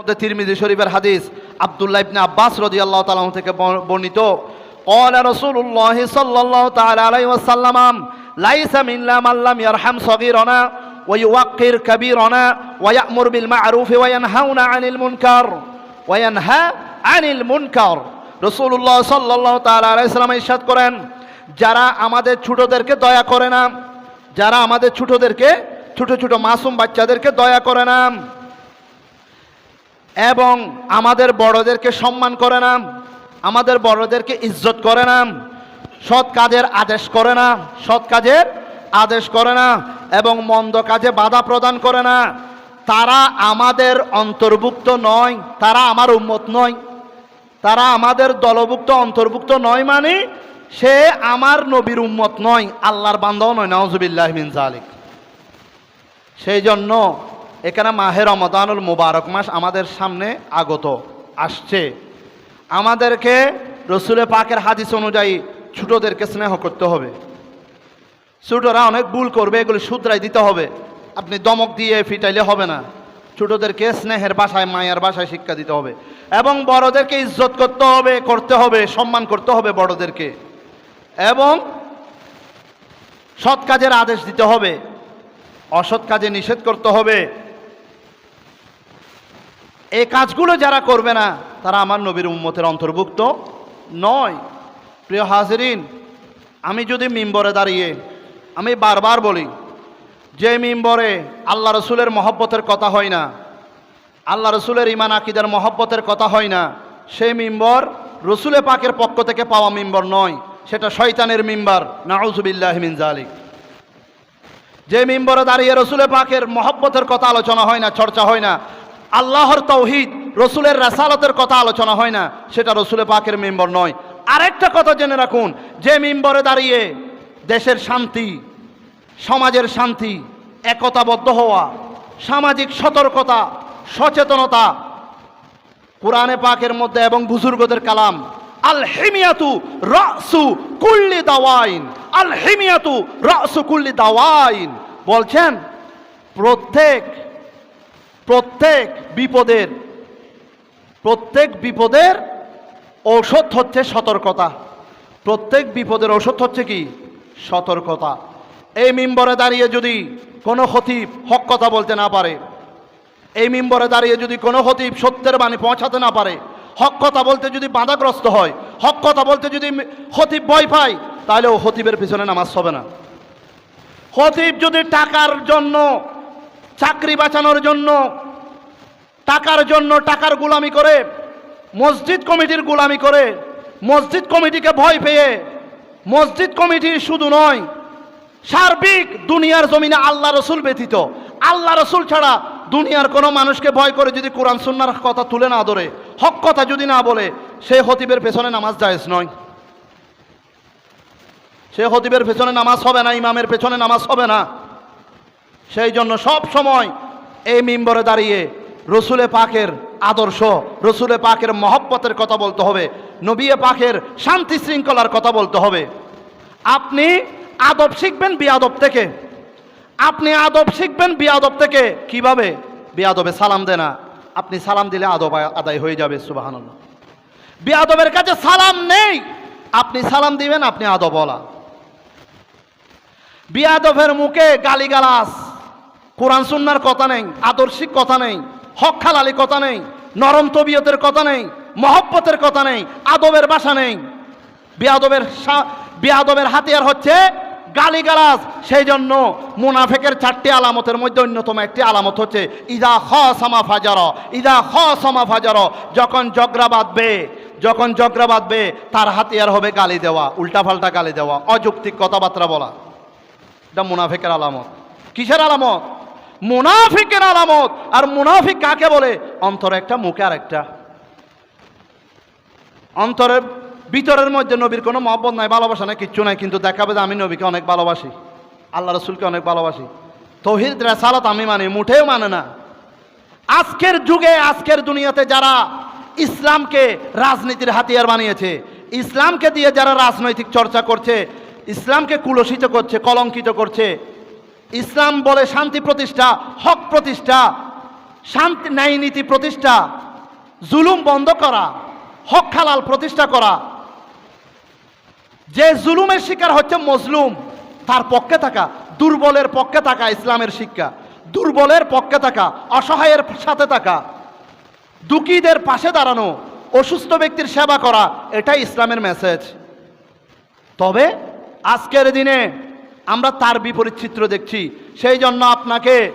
মধ্যে তিরমিজি শরীফের হাদিস আব্দুল্লাহ ইবনে আব্বাস রাদিয়াল্লাহু তাআলা আনহু থেকে বর- বর্ণিত قال رسول الله صلى الله تعالى عليه وسلم ليس منا من لم يرحم صغيرنا ويوقر كبيرنا ويأمر بالمعروف وينهون عن المنكر وينهى عن المنكر رسول الله صلى الله تعالى عليه وسلم ইরশাদ করেন যারা আমাদের ছোটদেরকে দয়া করে না যারা আমাদের ছোটদেরকে ছোট ছোট মাসুম বাচ্চাদেরকে দয়া করে না এবং আমাদের বড়দেরকে সম্মান করে না, আমাদের বড়দেরকে ইজ্জত করে না, সৎ কাজের আদেশ করে না, সৎ কাজের আদেশ করে না এবং মন্দ কাজে বাধা প্রদান করে না। তারা আমাদের অন্তর্ভুক্ত নয়, তারা আমার উন্মত নয়। তারা আমাদের দলভুক্ত, অন্তর্ভুক্ত নয় মানে সে আমার নবীর উম্মত নয়, আল্লাহর বান্দাও নয় নওজুবিল্লাহ মিন জালিক সেই জন্য এখানে মাহের রমদানুল মুবারক মাস আমাদের সামনে আগত, আসছে। আমাদেরকে রসুলে পাকের হাদিস অনুযায়ী ছোটোদেরকে স্নেহ করতে হবে। ছোটরা অনেক ভুল করবে, এগুলি শুধরাই দিতে হবে। আপনি দমক দিয়ে ফিটাইলে হবে না। ছোটদেরকে স্নেহের বাসায়, মায়ের বাসায় শিক্ষা দিতে হবে। এবং বড়দেরকে ইজ্জত করতে হবে করতে হবে, সম্মান করতে হবে বড়দেরকে। এবং সৎ কাজের আদেশ দিতে হবে। অসৎ কাজে নিষেধ করতে হবে। এই কাজগুলো যারা করবে না, তারা আমার নবীর উম্মতের অন্তর্ভুক্ত নয়। প্রিয় হাজরিন, আমি যদি মিম্বরে দাঁড়িয়ে, আমি বারবার বলি, যে মিম্বরে আল্লাহ রসুলের মহব্বতের কথা হয় না, আল্লাহ রসুলের ইমান আকিদের মহব্বতের কথা হয় না সেই মিম্বর রসুলে পাকের পক্ষ থেকে পাওয়া মিম্বর নয়, সেটা শয়তানের মিম্বার। নাউজুবিল্লাহ মিন জালিক যে মিম্বরে দাঁড়িয়ে রসুলে পাকের মহব্বতের কথা আলোচনা হয় না, চর্চা হয় না আল্লাহর তৌহিদ, রসুলের রাসালতের কথা আলোচনা হয় না, সেটা রসুলে পাকের মেম্বর নয়। আরেকটা কথা জেনে রাখুন, যে মেম্বরে দাঁড়িয়ে দেশের শান্তি, সমাজের শান্তি, একতাবদ্ধ হওয়া, সামাজিক সতর্কতা, সচেতনতা, কোরআনে পাকের মধ্যে এবং বুজুর্গদের কালাম আল হিমিয়াতু কুল্লি দাওয়াইন আল হিমিয়াতু রাসু কুল্লি দাওয়াইন, বলছেন, প্রত্যেক প্রত্যেক বিপদের প্রত্যেক বিপদের ঔষধ হচ্ছে সতর্কতা। প্রত্যেক বিপদের ঔষধ হচ্ছে কি? সতর্কতা। এই মিম্বরে দাঁড়িয়ে যদি কোনো খতিব হক কথা বলতে না পারে, এই মিম্বরে দাঁড়িয়ে যদি কোনো হতিব সত্যের বাণী পৌঁছাতে না পারে, হক কথা বলতে যদি বাধাগ্রস্ত হয়, হক কথা বলতে যদি হতিব ভয় পায়, তাহলে ও হতিবের পিছনে নামাজ হবে না। হতিব যদি টাকার জন্য, চাকরি বাঁচানোর জন্য টাকার জন্য টাকার গুলামি করে, মসজিদ কমিটির গুলামি করে, মসজিদ কমিটিকে ভয় পেয়ে, মসজিদ কমিটি শুধু নয়, সার্বিক দুনিয়ার জমিনে আল্লাহ রসুল ব্যতীত, আল্লাহ রসুল ছাড়া দুনিয়ার কোনো মানুষকে ভয় করে যদি কোরআন সুন্নার কথা তুলে না ধরে, হক কথা যদি না বলে, সে হতিবের পেছনে নামাজ জায়েজ নয়। সে হতিবের পেছনে নামাজ হবে না, ইমামের পেছনে নামাজ হবে না। সেই জন্য সব সময় এই মিম্বরে দাঁড়িয়ে রসুলে পাকের আদর্শ, রসুলে পাকের মহব্বতের কথা বলতে হবে, নবিয়ে পাকের শান্তি শৃঙ্খলার কথা বলতে হবে। আপনি আদব শিখবেন বিয়াদব থেকে। আপনি আদব শিখবেন বিয়াদব থেকে। কীভাবে? বিয়াদবে সালাম দেনা। আপনি সালাম দিলে আদব আদায় হয়ে যাবে সুবাহান বিয়াদবের কাছে সালাম নেই। আপনি সালাম দিবেন, আপনি আদব বলা বিয়াদবের মুখে গালিগালাস কোরআন, সুন্নার কথা নেই, আদর্শিক কথা নেই। হক খালালি কথা নেই, নরম তবিয়তের কথা নেই, মহব্বতের কথা নেই, আদবের বাসা নেই। বিয়াদবের বিয়াদবের হাতিয়ার হচ্ছে গালিগালাজ। সেই জন্য মুনাফেকের চারটি আলামতের মধ্যে অন্যতম একটি আলামত হচ্ছে, ইদা খ সামা ফাজার ইদা খ সামা ফাজার যখন জগরা বাঁধবে, যখন জগরা বাঁধবে, তার হাতিয়ার হবে গালি দেওয়া, উল্টাপাল্টা গালি দেওয়া, অযৌক্তিক কথাবার্তা বলা। এটা মুনাফিকের আলামত। কিসের আলামত? মুনাফিকের আলামত। আর মুনাফিক কাকে বলে? অন্তর একটা, মুখে আর একটা অন্তরের ভিতরের মধ্যে নবীর কোনো মহব্বত নাই, ভালোবাসা নাই, কিচ্ছু নাই, কিন্তু দেখাবে যে আমি নবীকে অনেক ভালোবাসি। আল্লাহ রসুলকে অনেক ভালোবাসি। তহিদ, রেসালত আমি মানি, মুঠেও মানে না। আজকের যুগে, আজকের দুনিয়াতে যারা ইসলামকে রাজনীতির হাতিয়ার বানিয়েছে, ইসলামকে দিয়ে যারা রাজনৈতিক চর্চা করছে, ইসলামকে কুলসিত করছে, কলঙ্কিত করছে ইসলাম বলে শান্তি প্রতিষ্ঠা, হক প্রতিষ্ঠা, শান্তি, ন্যায় নীতি প্রতিষ্ঠা, জুলুম বন্ধ করা, হক হালাল প্রতিষ্ঠা করা। যে জুলুমের শিকার হচ্ছে মজলুম, তার পক্ষে থাকা, দুর্বলের পক্ষে থাকা ইসলামের শিক্ষা, দুর্বলের পক্ষে থাকা, অসহায়ের সাথে থাকা, দুঃখীদের পাশে দাঁড়ানো, অসুস্থ ব্যক্তির সেবা করা, এটাই ইসলামের মেসেজ তবে আজকের দিনে আমরা তার বিপরীত চিত্র দেখছি। সেই জন্য আপনাকে,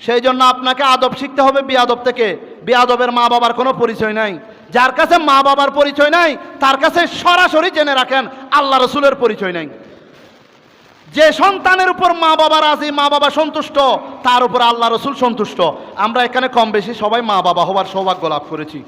সেই জন্য আপনাকে আদব শিখতে হবে বিয়াদব থেকে। বিয়াদবের মা বাবার কোনো পরিচয় নাই। যার কাছে মা বাবার পরিচয় নাই, তার কাছে সরাসরি জেনে রাখেন আল্লাহ রসুলের পরিচয় নাই। যে সন্তানের উপর মা বাবা রাজি মা বাবা সন্তুষ্ট, তার উপর আল্লাহ রসুল সন্তুষ্ট। আমরা এখানে কম বেশি সবাই মা বাবা হবার সৌভাগ্য লাভ করেছি।